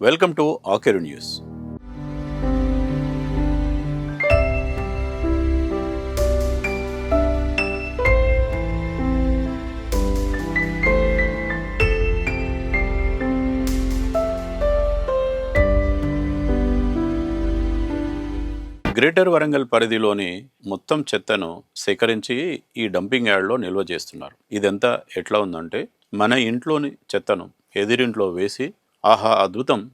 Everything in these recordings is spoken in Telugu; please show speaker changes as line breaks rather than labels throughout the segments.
Welcome to Akeru news. Greater Warangal పరిధిలోని మొత్తం చెత్తను సేకరించి ఈ డంపింగ్ యార్డ్లో నిల్వ చేస్తున్నారు. ఇదంతా ఎట్లా ఉందంటే మన ఇంట్లోని చెత్తను ఎదిరింట్లో వేసి ఆహా అద్భుతం.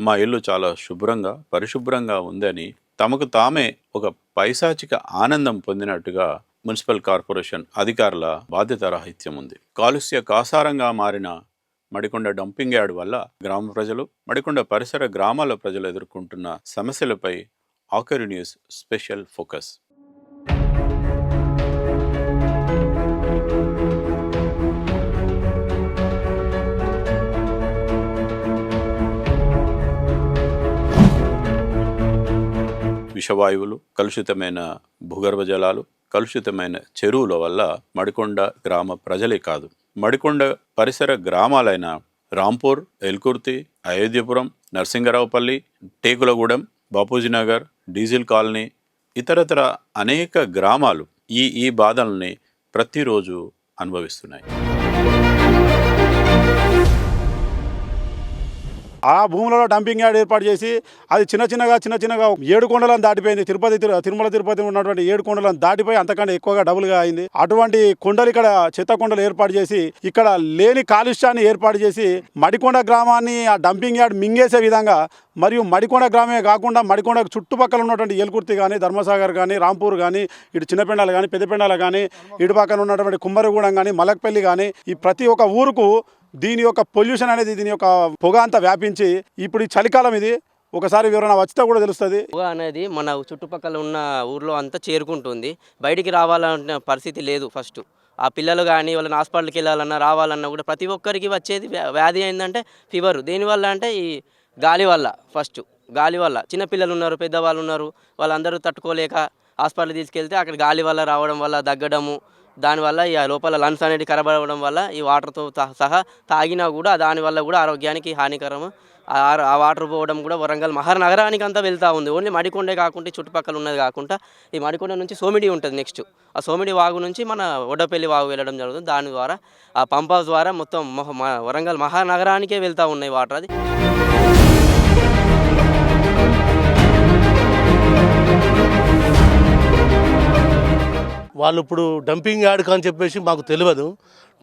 మా ఇల్లు చాలా శుభ్రంగా పరిశుభ్రంగా ఉందని తమకు తామే ఒక పైశాచిక ఆనందం పొందినట్టుగా మున్సిపల్ కార్పొరేషన్ అధికారుల బాధ్యత రాహిత్యం ఉంది. కాలుష్య కాసారంగా మారిన మడికొండ డంపింగ్ యార్డ్ వల్ల గ్రామ ప్రజలు మడికొండ పరిసర గ్రామాల ప్రజలు ఎదుర్కొంటున్న సమస్యలపై ఆకరి న్యూస్ స్పెషల్ ఫోకస్. విషవాయువులు కలుషితమైన భూగర్భ జలాలు కలుషితమైన చెరువుల వల్ల మడికొండ గ్రామ ప్రజలే కాదు. మడికొండ పరిసర గ్రామాలైన రాంపూర్ ఎల్కుర్తి అయోధ్యపురం నరసింగరావుపల్లి టేకులగూడెం బాపూజీనగర్ డీజిల్ కాలనీ ఇతరతర అనేక గ్రామాలు ఈ ఈ బాధల్ని ప్రతిరోజు అనుభవిస్తున్నాయి.
ఆ భూములలో డంపింగ్ యార్డ్ ఏర్పాటు చేసి అది చిన్న చిన్నగా చిన్న చిన్నగా ఏడు కొండలను దాటిపోయింది. తిరుపతి తిరుమల తిరుపతి ఉన్నటువంటి ఏడు కొండలను దాటిపోయి అంతకంటే ఎక్కువగా డబుల్గా అయింది. అటువంటి కొండలు ఇక్కడ చెత్త కొండలు ఏర్పాటు చేసి ఇక్కడ లేని కాలుష్యాన్ని ఏర్పాటు చేసి మడికొండ గ్రామాన్ని ఆ డంపింగ్ యార్డ్ మింగేసే విధంగా మరియు మడికొండ గ్రామే కాకుండా మడికొండ చుట్టుపక్కల ఉన్నటువంటి ఏలుకుర్తి కానీ ధర్మసాగర్ కానీ రాంపూర్ కానీ ఇటు చిన్నపెండాలు కానీ పెద్దపెండాలు కానీ ఇటు పక్కన ఉన్నటువంటి కుమ్మరిగూడెం కానీ మలక్పల్లి కానీ ఈ ప్రతి ఒక్క ఊరుకు దీని యొక్క పొల్యూషన్ అనేది దీని యొక్క పొగ అంతా వ్యాపించి ఇప్పుడు ఈ చలికాలం ఇది. ఒకసారి వివరణ వచ్చితే కూడా తెలుస్తుంది.
పొగ అనేది మన చుట్టుపక్కల ఉన్న ఊర్లో అంతా చేరుకుంటుంది. బయటికి రావాలన్న పరిస్థితి లేదు ఫస్ట్. ఆ పిల్లలు కానీ వాళ్ళని హాస్పిటల్కి వెళ్ళాలన్నా రావాలన్నా కూడా ప్రతి ఒక్కరికి వచ్చేది వ్యాధి ఏంటంటే ఫీవర్. దేనివల్ల అంటే ఈ గాలి వల్ల ఫస్ట్. గాలి వల్ల. చిన్న పిల్లలు ఉన్నారు పెద్దవాళ్ళు ఉన్నారు. వాళ్ళందరూ తట్టుకోలేక హాస్పిటల్ తీసుకెళ్తే అక్కడ గాలి వల్ల రావడం వల్ల దగ్గడము దానివల్ల ఈ లోపల లంగ్స్ అనేది ఖరాబ్ అవ్వడం వల్ల ఈ వాటర్తో సహా తాగినా కూడా దానివల్ల కూడా ఆరోగ్యానికి హానికరము ఆ వాటర్ పోవడం కూడా వరంగల్ మహానగరానికి అంతా వెళ్తూ ఉంది. ఓన్లీ మడికొండే కాకుండా చుట్టుపక్కల ఉన్నది కాకుండా ఈ మడికొండ నుంచి సోమిడి ఉంటుంది నెక్స్ట్ ఆ సోమిడి వాగు నుంచి మన ఒడ్డపల్లి వాగు వెళ్ళడం జరుగుతుంది. దాని ద్వారా ఆ పంప్ ద్వారా మొత్తం మ- వరంగల్ మహానగరానికే వెళ్తూ ఉన్నాయి వాటర్ అది.
వాళ్ళు ఇప్పుడు డంపింగ్ యార్డ్ అని చెప్పేసి మాకు తెలియదు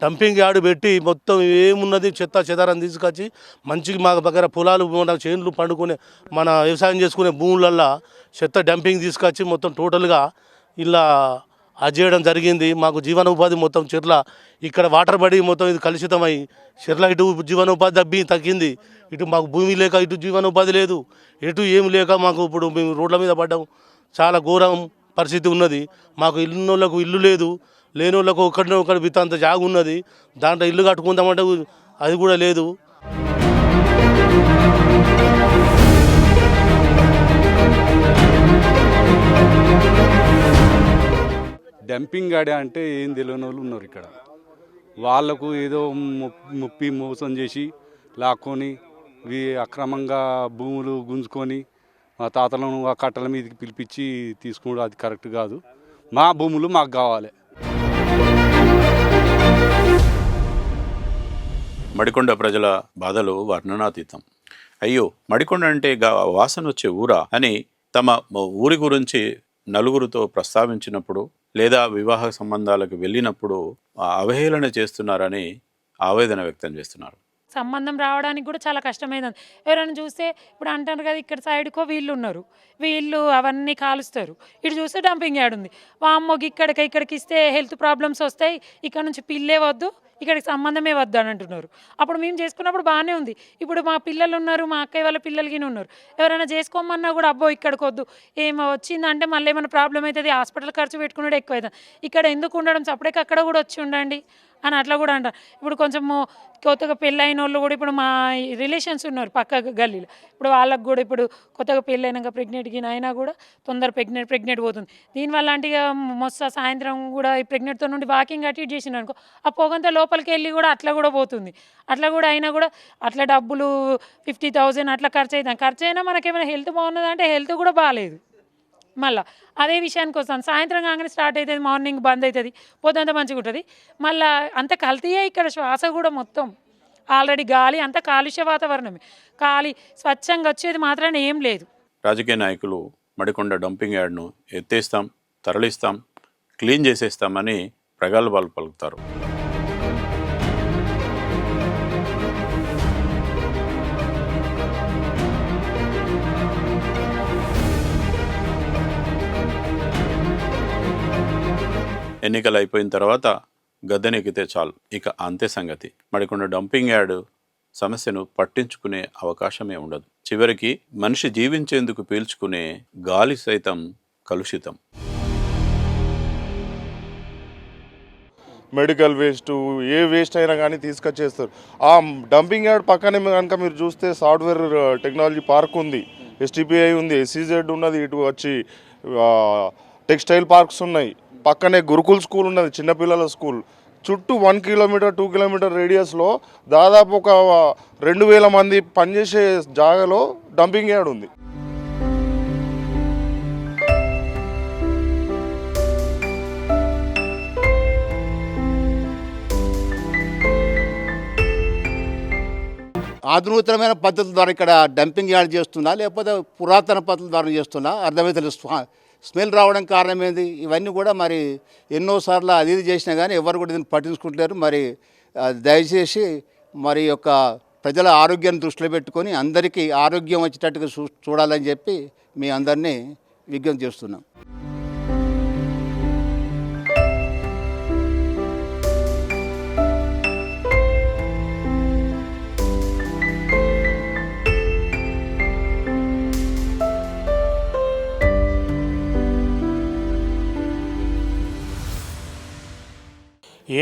డంపింగ్ యార్డ్ పెట్టి మొత్తం ఏమున్నది చెత్త చెదారం తీసుకొచ్చి మంచిగా మా దగ్గర పొలాలు మన చేనులు పండుకునే మన వ్యవసాయం చేసుకునే భూములల్లో చెత్త డంపింగ్ తీసుకొచ్చి మొత్తం టోటల్గా ఇలా అది చేయడం జరిగింది. మాకు జీవనోపాధి మొత్తం చెట్ల ఇక్కడ వాటర్ పడి మొత్తం ఇది కలుషితమై చెట్ల ఇటు జీవనోపాధి తగ్గి తగ్గింది. ఇటు మాకు భూమి లేక ఇటు జీవనోపాధి లేదు. ఎటు ఏమి లేక మాకు ఇప్పుడు మేము రోడ్ల మీద పడ్డాం. చాలా ఘోరం. పరిస్థితి ఉన్నది. మాకు ఇల్లున్నోళ్ళకు ఇల్లు లేదు. లేనోళ్ళకు ఒకటినో ఒకటి బిత్తంత జాగు ఉన్నది. దాంట్లో ఇల్లు కట్టుకుందామంటే అది కూడా లేదు.
డంపింగ్ గాడి అంటే ఏం తెలియని వాళ్ళు ఉన్నారు ఇక్కడ. వాళ్ళకు ఏదో ముప్పి మోసం చేసి లాక్కొని అక్రమంగా భూములు గుంజుకొని మా తాతలను ఆ కట్టల మీదకి పిలిపించి తీసుకోవడం అది కరెక్ట్ కాదు. మా భూములు మాకు కావాలి.
మడికొండ ప్రజల బాధలు వర్ణనాతీతం. అయ్యో మడికొండ అంటే వాసన వచ్చే ఊరా అని తమ ఊరి గురించి నలుగురితో ప్రస్తావించినప్పుడు లేదా వివాహ సంబంధాలకు వెళ్ళినప్పుడు ఆ అవహేళన చేస్తున్నారని ఆవేదన వ్యక్తం చేస్తున్నారు.
సంబంధం రావడానికి కూడా చాలా కష్టమైంది. ఎవరైనా చూస్తే ఇప్పుడు అంటారు కదా ఇక్కడ సైడ్కో వీళ్ళు ఉన్నారు. వీళ్ళు అవన్నీ కాలుస్తారు. ఇటు చూస్తే డంపింగ్ యార్డ్ ఉంది. వామ్మోకి ఇక్కడికి ఇక్కడికి ఇస్తే హెల్త్ ప్రాబ్లమ్స్ వస్తాయి. ఇక్కడ నుంచి పిల్లే వద్దు. ఇక్కడికి సంబంధమే వద్దు అని అంటున్నారు. అప్పుడు మేము చేసుకున్నప్పుడు బాగానే ఉంది. ఇప్పుడు మా పిల్లలు ఉన్నారు మా అక్కయ్య వాళ్ళ పిల్లలకి ఉన్నారు. ఎవరైనా చేసుకోమన్నా కూడా అబ్బో ఇక్కడికి వద్దు. ఏమో వచ్చిందంటే మళ్ళీ ఏమైనా ప్రాబ్లం అవుతుంది హాస్పిటల్ ఖర్చు పెట్టుకున్నాడు ఎక్కువ అవుతుంది ఇక్కడ ఎందుకు ఉండడం? సపరేట్గా అక్కడ కూడా వచ్చి ఉండండి అని అట్లా కూడా అంటారు ఇప్పుడు కొంచెము కొత్తగా పెళ్ళైన వాళ్ళు కూడా ఇప్పుడు మా రిలేషన్స్ ఉన్నారు పక్క గల్లీలో. ఇప్పుడు వాళ్ళకు కూడా ఇప్పుడు కొత్తగా పెళ్ళైనాక ప్రెగ్నెంట్కి అయినా కూడా తొందర ప్రెగ్నెంట్ ప్రెగ్నెంట్ పోతుంది. దీనివల్ల అంటే ఇక మొత్తం సాయంత్రం కూడా ఈ ప్రెగ్నెంట్తో నుండి వాకింగ్ అటెండ్ చేసిన అనుకో ఆ పొగంతా లోపలికి వెళ్ళి కూడా అట్లా కూడా పోతుంది. అట్లా కూడా అయినా కూడా అట్లా డబ్బులు ఫిఫ్టీ థౌజండ్ అట్లా ఖర్చు అవుతాం ఖర్చు అయినా మనకేమైనా హెల్త్ బాగున్నదంటే హెల్త్ కూడా బాగాలేదు. మళ్ళీ అదే విషయానికి వస్తాను. సాయంత్రం కాగానే స్టార్ట్ అవుతుంది మార్నింగ్ బంద్ అవుతుంది పొద్దుంతా మంచిగా ఉంటుంది. మళ్ళీ అంత కల్తీయే ఇక్కడ శ్వాస కూడా మొత్తం. ఆల్రెడీ గాలి అంత కాలుష్య వాతావరణమే. గాలి స్వచ్ఛంగా వచ్చేది మాత్రాన ఏం లేదు.
రాజకీయ నాయకులు మడికొండ డంపింగ్ యార్డ్ను ఎత్తేస్తాం తరలిస్తాం క్లీన్ చేసేస్తామని ప్రగల్భాలు పలుకుతారు. ఎన్నికలు అయిపోయిన తర్వాత గద్దెనెక్కితే చాలు. ఇక అంతే సంగతి. మరికొండ డంపింగ్ యార్డ్ సమస్యను పట్టించుకునే అవకాశమే ఉండదు. చివరికి మనిషి జీవించేందుకు పీల్చుకునే గాలి సైతం కలుషితం.
మెడికల్ వేస్ట్ ఏ వేస్ట్ అయినా కానీ తీసుకొచ్చేస్తారు. ఆ డంపింగ్ యార్డ్ పక్కనే కనుక మీరు చూస్తే సాఫ్ట్వేర్ టెక్నాలజీ పార్క్ ఉంది. ఎస్టీపీఐ ఉంది ఎస్సీజెడ్ ఉన్నది ఇటు వచ్చి టెక్స్టైల్ పార్క్స్ ఉన్నాయి. పక్కనే గురుకుల్ స్కూల్ ఉన్నది చిన్నపిల్లల స్కూల్. చుట్టూ వన్ కిలోమీటర్ టూ కిలోమీటర్ రేడియస్లో దాదాపు ఒక రెండు వేల మంది పనిచేసే జాగాలో డంపింగ్ యార్డ్ ఉంది.
ఆధునితమైన పద్ధతుల ద్వారా ఇక్కడ డంపింగ్ యార్డ్ చేస్తున్నా లేకపోతే పురాతన పద్ధతుల ద్వారా చేస్తున్నా అర్థమైతే స్మెల్ రావడం కారణం ఏంది ఇవన్నీ కూడా మరి ఎన్నోసార్లు అది ఇది చేసినా కానీ ఎవరు కూడా దీన్ని పట్టించుకుంటలేరు. మరి దయచేసి మరి యొక్క ప్రజల ఆరోగ్యాన్ని దృష్టిలో పెట్టుకొని అందరికీ ఆరోగ్యం వచ్చేటట్టుగా చూ చూడాలని చెప్పి మీ అందరినీ విజ్ఞప్తి చేస్తున్నాం.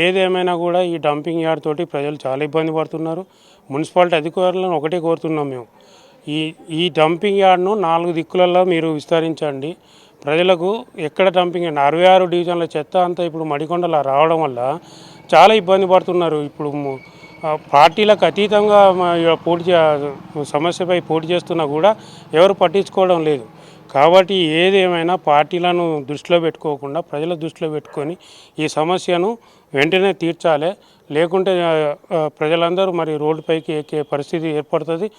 ఏదేమైనా కూడా ఈ డంపింగ్ యార్డ్ తోటి ప్రజలు చాలా ఇబ్బంది పడుతున్నారు. మున్సిపాలిటీ అధికారులను ఒకటే కోరుతున్నాం మేము. ఈ ఈ డంపింగ్ యార్డ్ను నాలుగు దిక్కులలో మీరు విస్తరించండి. ప్రజలకు ఎక్కడ డంపింగ్ యార్డ్ అరవై ఆరు డివిజన్ల చెత్త అంతా ఇప్పుడు మడికొండలా రావడం వల్ల చాలా ఇబ్బంది పడుతున్నారు. ఇప్పుడు పార్టీలకు అతీతంగా పోటీ సమస్యపై పోటీ చేస్తున్నా కూడా ఎవరు పట్టించుకోవడం లేదు. కాబట్టి ఏదేమైనా పార్టీలను దృష్టిలో పెట్టుకోకుండా ప్రజల దృష్టిలో పెట్టుకొని ఈ సమస్యను వెంటనే తీర్చాలి. లేకుంటే ప్రజలందరూ మరి రోడ్డుపైకి ఎక్కే పరిస్థితి ఏర్పడుతుంది.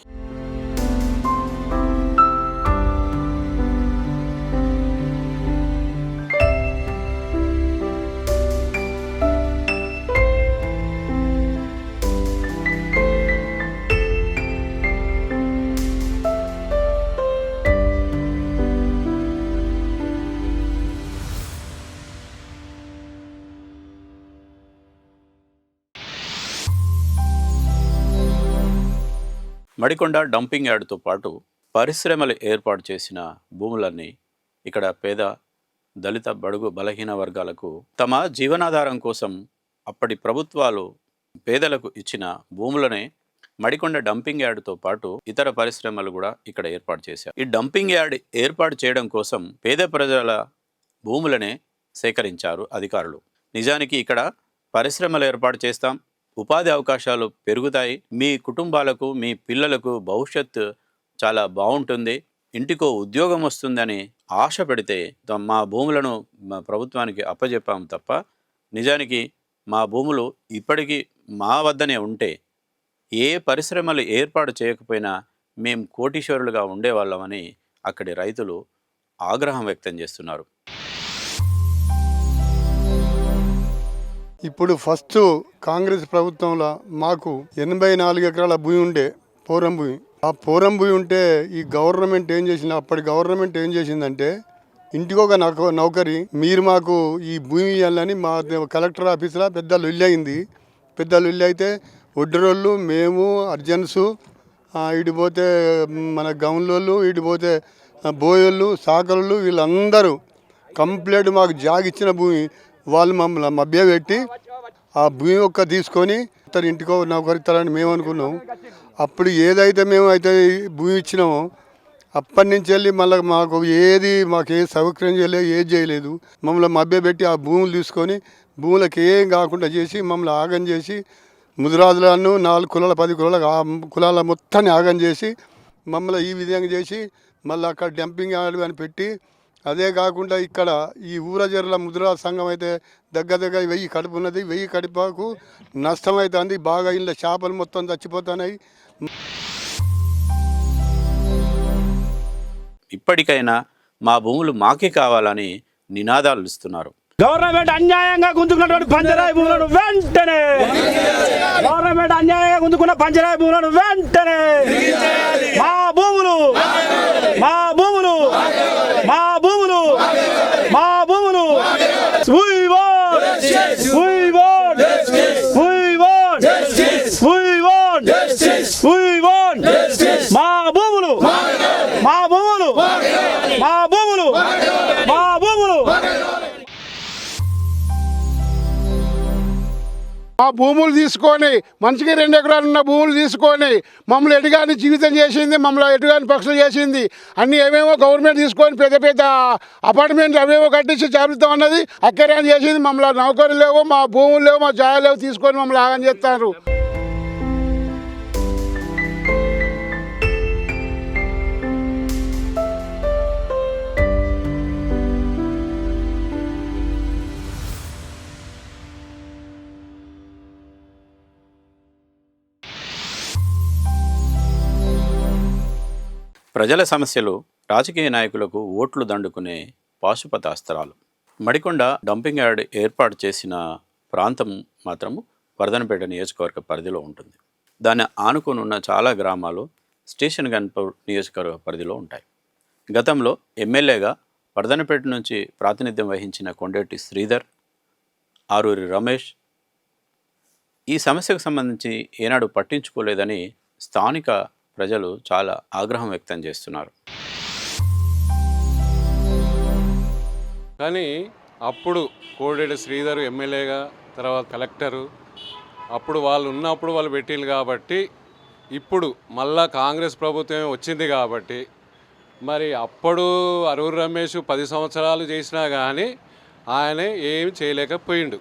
మడికొండ డంపింగ్ యార్డ్తో పాటు పరిశ్రమలు ఏర్పాటు చేసిన భూములన్నీ ఇక్కడ పేద దళిత బడుగు బలహీన వర్గాలకు తమ జీవనాధారం కోసం అప్పటి ప్రభుత్వాలు పేదలకు ఇచ్చిన భూములనే మడికొండ డంపింగ్ యార్డ్తో పాటు ఇతర పరిశ్రమలు కూడా ఇక్కడ ఏర్పాటు చేశారు. ఈ డంపింగ్ యార్డ్ ఏర్పాటు చేయడం కోసం పేద ప్రజల భూములనే సేకరించారు అధికారులు. నిజానికి ఇక్కడ పరిశ్రమలు ఏర్పాటు చేస్తాం ఉపాధి అవకాశాలు పెరుగుతాయి. మీ కుటుంబాలకు మీ పిల్లలకు భవిష్యత్తు చాలా బాగుంటుంది. ఇంటికో ఉద్యోగం వస్తుందని ఆశ పెడితే త- మా భూములను మా ప్రభుత్వానికి అప్పజెప్పాము తప్ప నిజానికి మా భూములు ఇప్పటికీ మా వద్దనే ఉంటే ఏ పరిశ్రమలు ఏర్పాటు చేయకపోయినా మేము కోటీశ్వరులుగా ఉండేవాళ్ళమని అక్కడి రైతులు ఆగ్రహం వ్యక్తం చేస్తున్నారు.
ఇప్పుడు ఫస్ట్ కాంగ్రెస్ ప్రభుత్వంలో మాకు ఎనభై నాలుగు ఎకరాల భూమి ఉండే పూరం భూమి. ఆ పూరం భూమి ఉంటే ఈ గవర్నమెంట్ ఏం చేసింది? అప్పటి గవర్నమెంట్ ఏం చేసిందంటే ఇంటికి ఒక నౌక నౌకరి మీరు మాకు ఈ భూమి ఇవ్వాలని మా కలెక్టర్ ఆఫీస్లో పెద్ద లొల్లి అయింది. పెద్ద లొల్లి అయితే ఒడ్డరోళ్ళు మేము అర్జెన్సు ఇటు పోతే మన గౌన్లోళ్ళు ఇడిపోతే పోతే బోయోళ్ళు సాకరులు వీళ్ళందరూ కంప్లీట్ మాకు జాగిచ్చిన భూమి. వాళ్ళు మమ్మల్ని మభ్యపెట్టి ఆ భూమి ఒక్క తీసుకొని తన ఇంటికో నౌకరికి ఇస్తారని మేము అనుకున్నాం. అప్పుడు ఏదైతే మేము అయితే భూమి ఇచ్చినామో అప్పటి నుంచి వెళ్ళి మళ్ళీ మాకు ఏది మాకు ఏ సౌకర్యం చేయలేదు ఏది చేయలేదు. మమ్మల్ని మభ్యపెట్టి ఆ భూములు తీసుకొని భూములకు ఏం కాకుండా చేసి మమ్మల్ని ఆగం చేసి ముదిరాజులను నాలుగు కులాల పది కులాల ఆ కులాల మొత్తాన్ని ఆగం చేసి మమ్మల్ని ఈ విధంగా చేసి మళ్ళీ అక్కడ డంపింగ్ యార్డ్ అని పెట్టి అదే కాకుండా ఇక్కడ ఈ ఊరజర్ల ముద్రా సంఘం అయితే దగ్గర దగ్గర వెయ్యి కడుపు ఉన్నది. వెయ్యి కడుపుకు నష్టం అవుతుంది బాగా ఇళ్ళ చేపలు మొత్తం చచ్చిపోతున్నాయి.
ఇప్పటికైనా మా భూములు మాకే కావాలని నినాదాలు ఇస్తున్నారు.
గవర్నమెంట్ అన్యాయంగా గుంజుకున్నటువంటి పంచరాయి భూములను వెంటనే గవర్నమెంట్ అన్యాయంగా గుంజుకున్న పంచరాయి భూములను వెంటనే మా భూములు మా భూములు మా భూములు మా భూములు భూములు
తీసుకొని మనిషికి రెండు ఎకరాలు ఉన్న భూములు తీసుకొని మమ్మల్ని ఎటుగాని జీవితం చేసింది మమ్మల్ని ఎటుగాని పక్షులు చేసింది. అన్ని ఏమేమో గవర్నమెంట్ తీసుకొని పెద్ద పెద్ద అపార్ట్మెంట్లు అవేవో కట్టించి జాబితా అన్నది అక్కర్యం చేసింది. మమ్మల్ని నౌకర్లు లేవు మా భూములు లేవు మా జాగా లేవు తీసుకొని మమ్మల్ని ఆగం చేస్తారు.
ప్రజల సమస్యలు రాజకీయ నాయకులకు ఓట్లు దండుకునే పాశుపత అస్త్రాలు. మడికొండ డంపింగ్ యార్డ్ ఏర్పాటు చేసిన ప్రాంతం మాత్రము వర్ధనపేట నియోజకవర్గ పరిధిలో ఉంటుంది. దాన్ని ఆనుకొని ఉన్న చాలా గ్రామాలు స్టేషన్ గన్పూర్ నియోజకవర్గ పరిధిలో ఉంటాయి. గతంలో ఎమ్మెల్యేగా వర్ధనపేట నుంచి ప్రాతినిధ్యం వహించిన కొండేటి శ్రీధర్ ఆరూరి రమేష్ ఈ సమస్యకు సంబంధించి ఏనాడు పట్టించుకోలేదని స్థానిక ప్రజలు చాలా ఆగ్రహం వ్యక్తం చేస్తున్నారు.
కానీ అప్పుడు కోడేడు శ్రీధర్ ఎమ్మెల్యేగా తర్వాత కలెక్టరు అప్పుడు వాళ్ళు ఉన్నప్పుడు వాళ్ళు పెట్టింది కాబట్టి ఇప్పుడు మళ్ళా కాంగ్రెస్ ప్రభుత్వమే వచ్చింది కాబట్టి మరి అప్పుడు అరూరు రమేష్ పది సంవత్సరాలు చేసినా కానీ ఆయన ఏమి చేయలేకపోయిండు.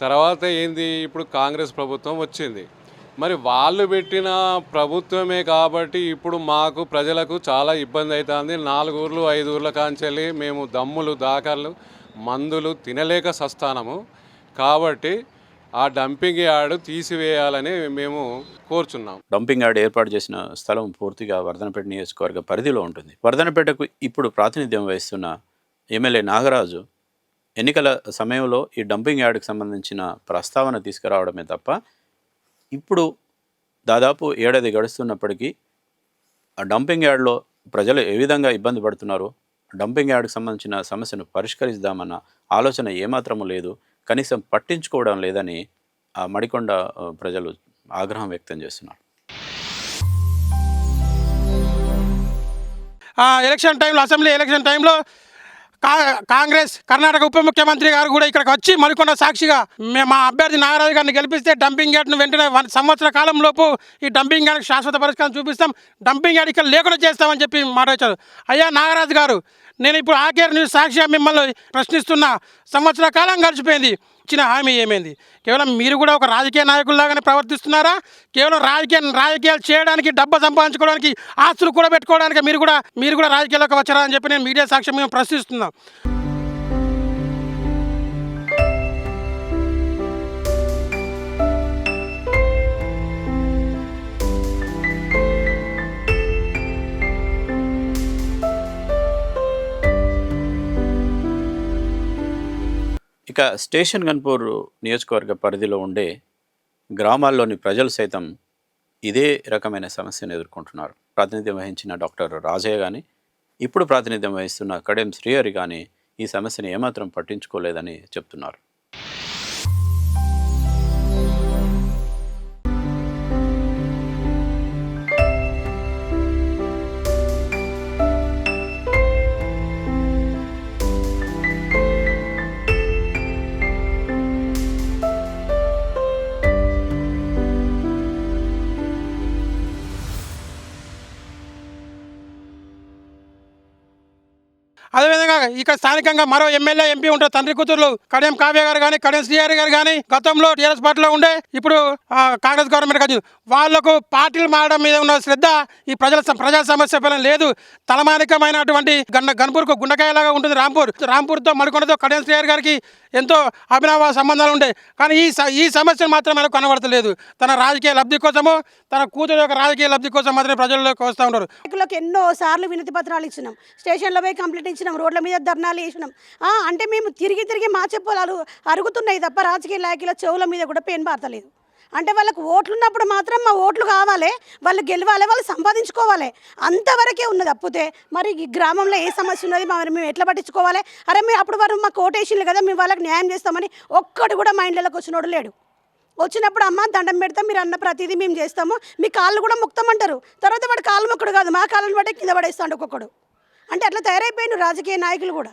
తర్వాత ఏంది? ఇప్పుడు కాంగ్రెస్ ప్రభుత్వం వచ్చింది. మరి వాళ్ళు పెట్టిన ప్రభుత్వమే కాబట్టి ఇప్పుడు మాకు ప్రజలకు చాలా ఇబ్బంది అవుతుంది నాలుగు ఊర్లు ఐదు ఊర్ల కాంచెల్లి మేము దమ్ములు దాకర్లు మందులు తినలేక సస్తానము. కాబట్టి ఆ డంపింగ్ యార్డ్ తీసివేయాలని మేము కోరుచున్నాం.
డంపింగ్ యార్డ్ ఏర్పాటు చేసిన స్థలం పూర్తిగా వర్ధనపేట నియోజకవర్గ పరిధిలో ఉంటుంది. వర్ధనపేటకు ఇప్పుడు ప్రాతినిధ్యం వహిస్తున్న ఎమ్మెల్యే నాగరాజు ఎన్నికల సమయంలో ఈ డంపింగ్ యార్డ్కి సంబంధించిన ప్రస్తావన తీసుకురావడమే తప్ప ఇప్పుడు దాదాపు ఏడాది గడుస్తున్నప్పటికీ ఆ డంపింగ్ యార్డ్లో ప్రజలు ఏ విధంగా ఇబ్బంది పడుతున్నారో డంపింగ్ యార్డ్కి సంబంధించిన సమస్యను పరిష్కరిద్దామన్న ఆలోచన ఏమాత్రము లేదు. కనీసం పట్టించుకోవడం లేదని ఆ మడికొండ ప్రజలు ఆగ్రహం వ్యక్తం చేస్తున్నారు.
ఆ, ఎలక్షన్ టైంలో అసెంబ్లీ ఎలక్షన్ టైంలో కాంగ్రెస్ కర్ణాటక ఉప ముఖ్యమంత్రి గారు కూడా ఇక్కడికి వచ్చి మరికొండ సాక్షిగా మేము మా అభ్యర్థి నాగరాజు గారిని గెలిపిస్తే డంపింగ్ యార్డ్ను వెంటనే సంవత్సర కాలం లోపు ఈ డంపింగ్ యార్డ్కి శాశ్వత పరిష్కారం చూపిస్తాం. డంపింగ్ యార్డ్ ఇక్కడ లేకుండా చేస్తామని చెప్పి మాట వచ్చారు అయ్యా నాగరాజు గారు నేను ఇప్పుడు ఆకేర్ న్యూస్ సాక్షిగా మిమ్మల్ని ప్రశ్నిస్తున్నా. సంవత్సర కాలం గడిచిపోయింది. ఇచ్చిన హామీ ఏమైంది? కేవలం మీరు కూడా ఒక రాజకీయ నాయకుల్లాగానే ప్రవర్తిస్తున్నారా? కేవలం రాజకీయ రాజకీయాలు చేయడానికి డబ్బు సంపాదించుకోవడానికి ఆస్తులు కూడా పెట్టుకోవడానికి మీరు కూడా మీరు కూడా రాజకీయాల్లోకి వచ్చారా అని చెప్పి నేను మీడియా సాక్ష్యం మేము ప్రశ్నిస్తున్నాం.
ఇక స్టేషన్ గన్పూర్ నియోజకవర్గ పరిధిలో ఉండే గ్రామాల్లోని ప్రజలు సైతం ఇదే రకమైన సమస్యను ఎదుర్కొంటున్నారు. ప్రాతినిధ్యం వహించిన డాక్టర్ రాజయ్య కానీ ఇప్పుడు ప్రాతినిధ్యం వహిస్తున్న కడెం శ్రీహరి కానీ ఈ సమస్యను ఏమాత్రం పట్టించుకోలేదని చెప్తున్నారు.
ఇక్కడ స్థానికంగా మరో ఎమ్మెల్యే ఎంపీ ఉంటారు. తండ్రి కూతురు కడియం కావ్య గారు కానీ కడియం శ్రీహరి గారు కానీ గతంలో టీఆర్ఎస్ పార్టీలో ఉండే ఇప్పుడు కాంగ్రెస్ గవర్నమెంట్ కాదు. వాళ్ళకు పార్టీలు మారడం మీద ఉన్న శ్రద్ధ ఈ ప్రజల ప్రజా సమస్య పైన లేదు. తలమానికమైనటువంటి గన్న గన్పూర్కు గుండకాయలాగా ఉంటుంది రాంపూర్. రాంపూర్తో మడికొండతో కడియం శ్రీహరి గారికి ఎంతో అభినవ సంబంధాలు ఉంటాయి కానీ ఈ ఈ సమస్యను మాత్రం మనకు కనబడతలేదు. తన రాజకీయ లబ్ధి కోసము తన కూతురు యొక్క రాజకీయ లబ్ధి కోసం మాత్రమే ప్రజల్లోకి వస్తూ ఉన్నారు.
ఎన్నో సార్లు వినతి పత్రాలు ఇచ్చినాం. స్టేషన్లో పోయి కంప్లైంట్ ఇచ్చినాం. రోడ్ల మీద ధర్నాలు వేసినాం అంటే మేము తిరిగి తిరిగి మా చెప్పాలు అరుగుతున్నాయి తప్ప రాజకీయ నాయకుల చెవుల మీద కూడా పెయిన్ పారతలేదు. అంటే వాళ్ళకు ఓట్లు ఉన్నప్పుడు మాత్రం మా ఓట్లు కావాలి వాళ్ళు గెలవాలి వాళ్ళు సంపాదించుకోవాలి. అంతవరకే ఉన్నది అప్పుతే. మరి ఈ గ్రామంలో ఏ సమస్య ఉన్నది మరి మేము ఎట్లా పట్టించుకోవాలి? అరే మేము అప్పుడు వారు మాకు ఓటేషన్లు కదా మేము వాళ్ళకి న్యాయం చేస్తామని ఒక్కడు కూడా మా ఇండ్లలోకి వచ్చినోడు లేడు. వచ్చినప్పుడు అమ్మ దండం పెడతాం మీరు అన్న ప్రతిదీ మేము చేస్తాము. మీ కాళ్ళు కూడా ముక్తామంటారు. తర్వాత వాడు కాళ్ళు మొక్కడు కాదు మా కాళ్ళని బట్టే కింద పడేస్తాడు ఒక్కొక్కడు. అంటే అట్లా తయారైపోయిన రాజకీయ నాయకులు కూడా.